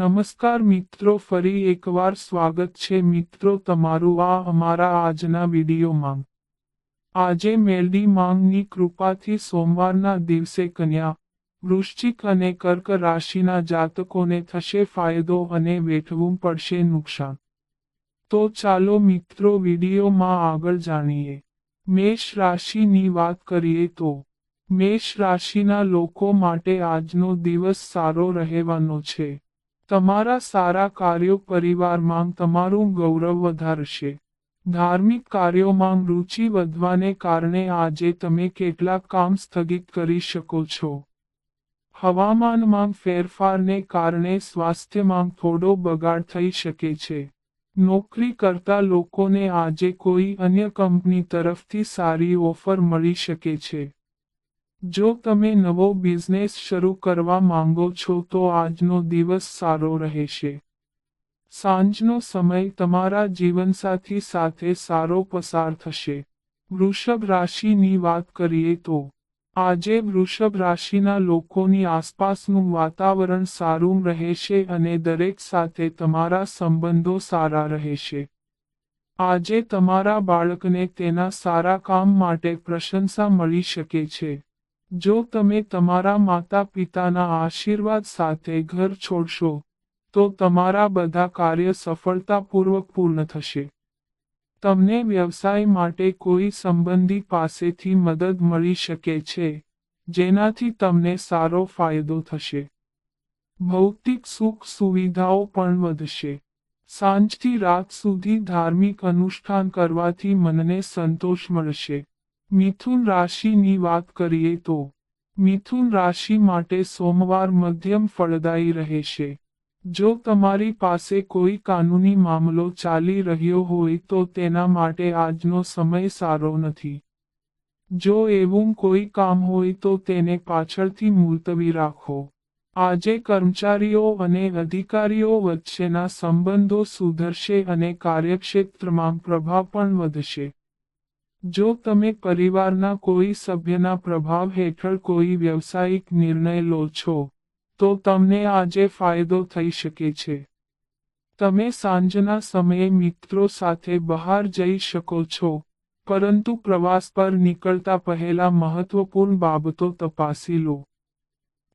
નમસ્કાર મિત્રો, ફરી એકવાર સ્વાગત છે મિત્રો તમારું આ અમારા આજના વિડીયોમાં. આજે મેલડી માંગની કૃપાથી સોમવારના દિવસે કન્યા, વૃશ્ચિક અને કર્ક રાશિના જાતકોને થશે ફાયદો અને વેઠવું પડશે નુકસાન. તો ચાલો મિત્રો વિડીયોમાં આગળ જાણીએ. મેષ રાશિની વાત કરીએ તો, મેષ રાશિના લોકો માટે આજનો દિવસ સારો રહેવાનો છે. તમારા સારા કાર્યો પરિવારમાં તમારું ગૌરવ વધારશે. ધાર્મિક કાર્યોમાં રુચિ વધવાને કારણે આજે તમે કેટલાક કામ સ્થગિત કરી શકો છો. હવામાનમાં ફેરફારને કારણે સ્વાસ્થ્યમાં થોડો બગાડ થઈ શકે છે. નોકરી કરતા લોકોને આજે કોઈ અન્ય કંપની તરફથી સારી ઓફર મળી શકે છે. જો તમે નવો બિઝનેસ શરૂ કરવા માંગો છો તો આજનો દિવસ સારો રહેશે. સાંજનો સમય તમારા જીવનસાથી સાથે સારો પસાર થશે. વૃષભ રાશિની વાત કરીએ તો, આજે વૃષભ રાશિના લોકોની આસપાસનું વાતાવરણ સારું રહેશે અને દરેક સાથે તમારા સંબંધો સારા રહેશે. આજે તમારા બાળકને તેના સારા કામ માટે પ્રશંસા મળી શકે છે. જો તમે તમારા માતા પિતાના આશીર્વાદ સાથે ઘર છોડશો, તો તમારા બધા કાર્ય સફળતાપૂર્વક પૂર્ણ થશે. તમને વ્યવસાય માટે કોઈ સંબંધી પાસેથી મદદ મળી શકે છે, જેનાથી તમને સારો ફાયદો થશે. ભૌતિક સુખ સુવિધાઓ પણ વધશે. સાંજથી રાત સુધી ધાર્મિક અનુષ્ઠાન કરવાથી મનને સંતોષ મળશે. મિથુન રાશિની વાત કરીએ તો, મિથુન રાશિ માટે સોમવાર મધ્યમ ફળદાયી રહેશે. જો તમારી પાસે કોઈ કાનૂની મામલો ચાલી રહ્યો હોય તો તેના માટે આજનો સમય સારો નથી. જો એવું કોઈ કામ હોય તો તેને પાછળથી મુલતવી રાખો. આજે કર્મચારીઓ અને અધિકારીઓ વચ્ચેના સંબંધો સુધરશે અને કાર્યક્ષેત્રમાં પ્રભાવ પણ વધશે. જો તમે પરિવારના કોઈ સભ્યના પ્રભાવ હેઠળ કોઈ વ્યવસાયિક નિર્ણય લો છો, તો તમને આજે ફાયદો થઈ શકે છે. તમે સાંજના સમયે મિત્રો સાથે બહાર જઈ શકો છો, પરંતુ પ્રવાસ પર નીકળતા પહેલા મહત્વપૂર્ણ બાબતો તપાસી લો.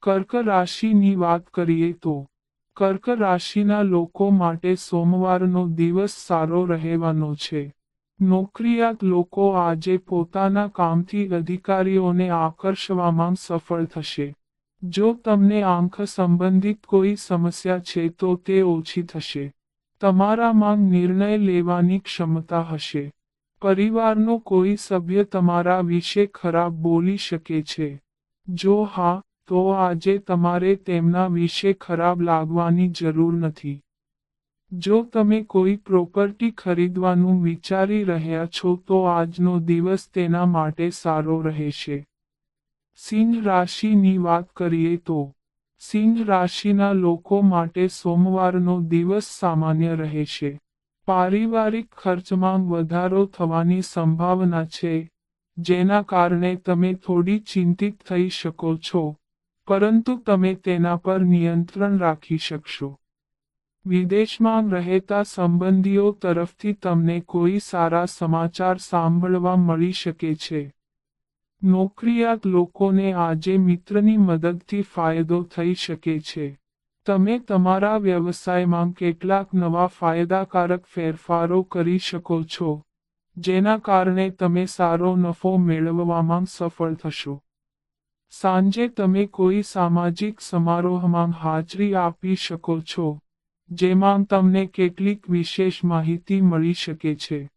કર્ક રાશિની વાત કરીએ તો, કર્ક રાશિના લોકો માટે સોમવારનો દિવસ સારો રહેવાનો છે. નોકરિયાત લોકો આજે પોતાના કામથી અધિકારીઓને આકર્ષવામાં સફળ થશે. જો તમને આંખ સંબંધિત કોઈ સમસ્યા છે તો તે ઓછી થશે. તમારામાં નિર્ણય લેવાની ક્ષમતા હશે. પરિવારનો કોઈ સભ્ય તમારા વિશે ખરાબ બોલી શકે છે. જો હા, તો આજે તમારે તેમના વિશે ખરાબ લાગવાની જરૂર નથી. જો તમે કોઈ પ્રોપર્ટી ખરીદવાનું વિચારી રહ્યા છો તો આજનો દિવસ તેના માટે સારો રહેશે. સિંહ રાશિની વાત કરીએ તો, સિંહ રાશિના લોકો માટે સોમવારનો દિવસ સામાન્ય રહેશે. પારિવારિક ખર્ચમાં વધારો થવાની સંભાવના છે, જેના કારણે તમે થોડી ચિંતિત થઈ શકો છો, પરંતુ તમે તેના પર નિયંત્રણ રાખી શકશો. વિદેશમાં રહેતા સંબંધીઓ તરફથી તમને કોઈ સારા સમાચાર સાંભળવા મળી શકે છે. નોકરિયાત લોકોને આજે મિત્રની મદદથી ફાયદો થઈ શકે છે. તમે તમારા વ્યવસાયમાં કેટલાક નવા ફાયદાકારક ફેરફારો કરી શકો છો, જેના કારણે તમે સારો નફો મેળવવામાં સફળ થશો. સાંજે તમે કોઈ સામાજિક સમારોહમાં હાજરી આપી શકો છો. જેમાં તમને કેટલીક વિશેષ માહિતી મળી શકે છે.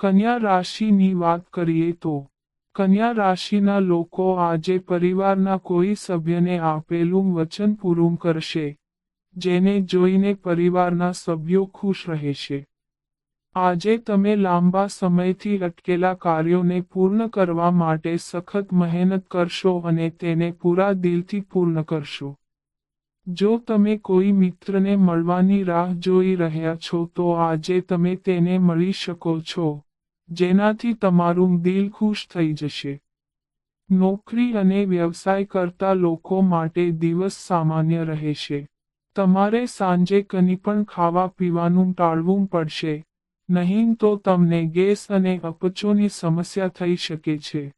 કન્યા રાશિની વાત કરીએ તો, કન્યા રાશિના લોકો આજે પરિવારના કોઈ સભ્યને આપેલું વચન પૂરું કરશે, જેને જોઈને પરિવારના સભ્યો ખુશ રહેશે. આજે તમે લાંબા સમયથી અટકેલા કાર્યોને પૂર્ણ કરવા માટે સખત મહેનત કરશો અને તેને પૂરા દિલથી પૂર્ણ કરશો. જો તમે કોઈ મિત્રને મળવાની રાહ જોઈ રહ્યા છો, તો આજે તમે તેને મળી શકો છો, જેનાથી તમારું દિલ ખુશ થઈ જશે. નોકરી અને વ્યવસાય કરતા લોકો માટે દિવસ સામાન્ય રહેશે. તમારે સાંજે કની પણ ખાવા પીવાનું ટાળવું પડશે. નહીં તો તમને ગેસ અને અપચોની સમસ્યા થઈ શકે છે.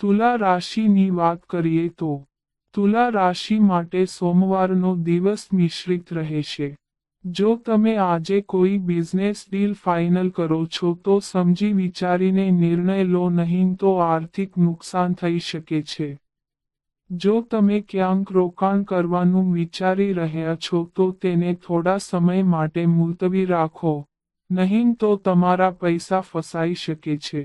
તુલા રાશિની વાત કરીએ તો તુલા રાશિ માટે સોમવારનો દિવસ મિશ્રિત રહેશે. જો તમે આજે કોઈ બિઝનેસ ડીલ ફાઇનલ કરો છો તો સમજી વિચારીને નિર્ણય લો નહીં તો આર્થિક નુકસાન થઈ શકે છે. જો તમે ક્યાંક રોકાણ કરવાનું વિચારી રહ્યા છો તો તેને થોડા સમય માટે મુલતવી રાખો, નહીં તો તમારા પૈસા ફસાઈ શકે છે.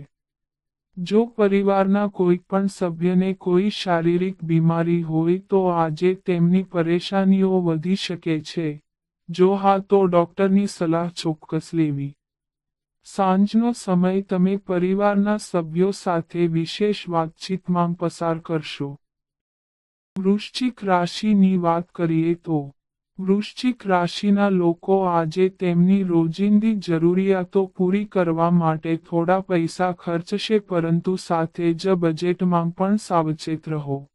જો પરિવારના કોઈ પણ સભ્યને કોઈ શારીરિક બીમારી હોય તો આજે તેમની પરેશાનીઓ વધી શકે છે. જો હા, તો ડોક્ટરની સલાહ ચોક્કસ લેવી. સાંજનો સમય તમે પરિવારના સભ્યો સાથે વિશેષ વાતચીતમાં પસાર કરશો. વૃશ્ચિક રાશિની વાત કરીએ તો વૃશ્ચિક રાશિના લોકો આજે તેમની રોજિંદી જરૂરિયાતો પૂરી કરવા માટે થોડા પૈસા ખર્ચશે પરંતુ સાથે જ બજેટમાં પણ સાવચેત રહો.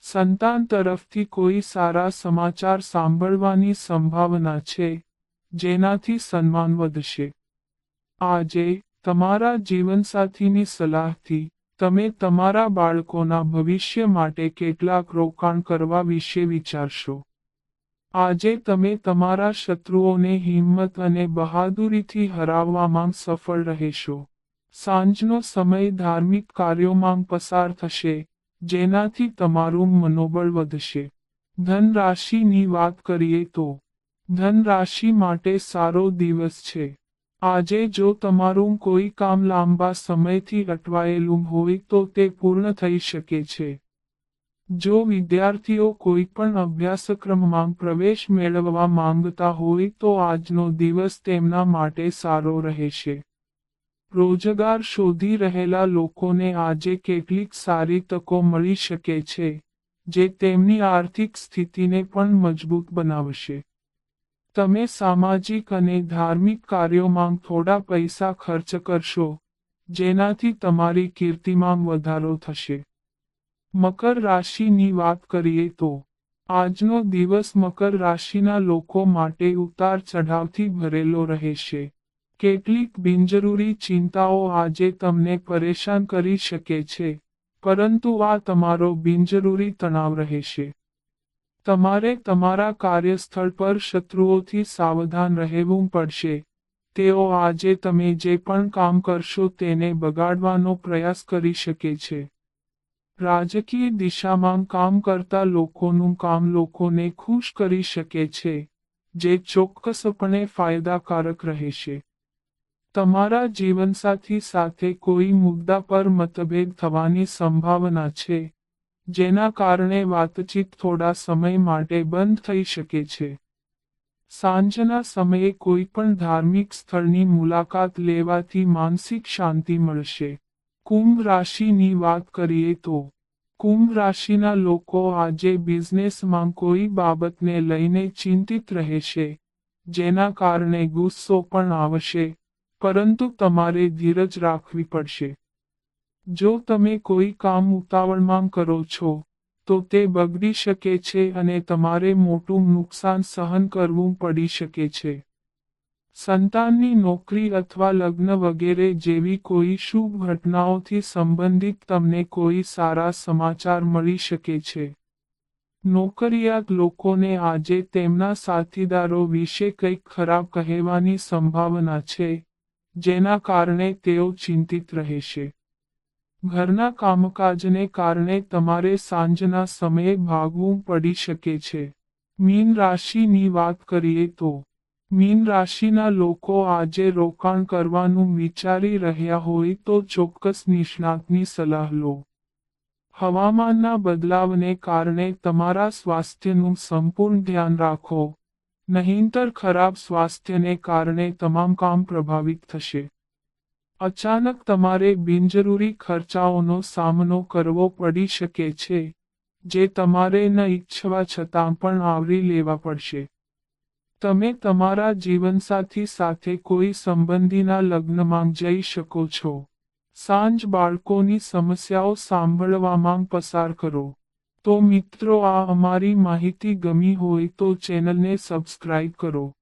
સંતાન તરફથી કોઈ સારા સમાચાર સાંભળવાની સંભાવના છે, જેનાથી સન્માન વધશે. આજે તમારા જીવનસાથીની સલાહથી તમે તમારા બાળકોના ભવિષ્ય માટે કેટલાક રોકાણ કરવા વિશે વિચારશો. આજે તમે તમારા શત્રુઓને હિંમત અને બહાદુરીથી હરાવવામાં સફળ રહેશો. સાંજનો સમય ધાર્મિક કાર્યોમાં પસાર થશે, જેનાથી તમારું મનોબળ વધશે. ધન રાશિની વાત કરીએ તો ધન રાશિ માટે સારો દિવસ છે. આજે જો તમારું કોઈ કામ લાંબા સમયથી અટવાયેલું હોય તો તે પૂર્ણ થઈ શકે છે. જો વિદ્યાર્થીઓ કોઈ પણ અભ્યાસક્રમમાં પ્રવેશ મેળવવા માંગતા હોય તો આજનો દિવસ તેમના માટે સારો રહેશે. રોજગાર શોધી રહેલા લોકોને આજે કેટલીક સારી તકો મળી શકે છે, જે તેમની આર્થિક સ્થિતિને પણ મજબૂત બનાવશે. તમે સામાજિક અને ધાર્મિક કાર્યોમાં થોડા પૈસા ખર્ચ કરશો, જેનાથી તમારી કીર્તિમાં વધારો થશે. મકર રાશિની વાત કરીએ તો, આજનો દિવસ મકર રાશિના લોકો માટે ઉતાર ચઢાવથી ભરેલો રહેશે. કેટલીક બિનજરૂરી ચિંતાઓ આજે તમને પરેશાન કરી શકે છે, પરંતુ આ તમારો બિનજરૂરી તણાવ રહેશે. તમારે તમારા કાર્યસ્થળ પર શત્રુઓથી સાવધાન રહેવું પડશે. તેઓ આજે તમે જે પણ કામ કરશો તેને બગાડવાનો પ્રયાસ કરી શકે છે. રાજકીય દિશામાં કામ કરતા લોકોનું કામ લોકોને ખુશ કરી શકે છે, જે ચોક્કસપણે ફાયદાકારક રહેશે. તમારા જીવનસાથી સાથે કોઈ મુદ્દા પર મતભેદ થવાની સંભાવના છે, જેના કારણે વાતચીત થોડા સમય માટે બંધ થઈ શકે છે. સાંજના સમયે કોઈ પણ ધાર્મિક સ્થળની મુલાકાત લેવાથી માનસિક શાંતિ મળશે. કુંભ રાશિની વાત કરીએ તો, કુંભ રાશિના લોકો આજે બિઝનેસમાં કોઈ બાબતને લઈને ચિંતિત રહેશે, જેના કારણે ગુસ્સો પણ આવશે, પરંતુ તમારે ધીરજ રાખવી પડશે. જો તમે કોઈ કામ ઉતાવળમાં કરો છો, તો તે બગડી શકે છે અને તમારે મોટું નુકસાન સહન કરવું પડી શકે છે. સંતાનની નોકરી અથવા લગ્ન વગેરે જેવી કોઈ શુભ ઘટનાઓથી સંબંધિત તમને કોઈ સારા સમાચાર મળી શકે છે. નોકરિયાત લોકોને આજે તેમના સાથીદારો વિશે કંઈક ખરાબ કહેવાની સંભાવના છે, જેના કારણે તેઓ ચિંતિત રહેશે. ઘરના કામકાજને કારણે તમારે સાંજના સમયે ભાગવું પડી શકે છે. મીન રાશિની વાત કરીએ તો મીન રાશિના લોકો આજે રોકાણ કરવાનું વિચારી રહ્યા હોય તો ચોક્કસ નિષ્ણાતની સલાહ લો. હવામાનના બદલાવને કારણે તમારા સ્વાસ્થ્યનું સંપૂર્ણ ધ્યાન રાખો. નહીંતર ખરાબ સ્વાસ્થ્યને કારણે તમામ કામ પ્રભાવિત થશે. અચાનક તમારે બિનજરૂરી ખર્ચાઓનો સામનો કરવો પડી શકે છે, જે તમારે ન ઈચ્છવા છતાં પણ આવરી લેવા પડશે. તમે તમારા જીવનસાથી સાથે કોઈ સંબંધીના લગ્નમાં જઈ શકો છો. સાંજ બાળકોની સમસ્યાઓ સાંભળવામાં પસાર કરો. તો મિત્રો આ અમારી માહિતી ગમી હોય તો ચેનલને સબસ્ક્રાઇબ કરો.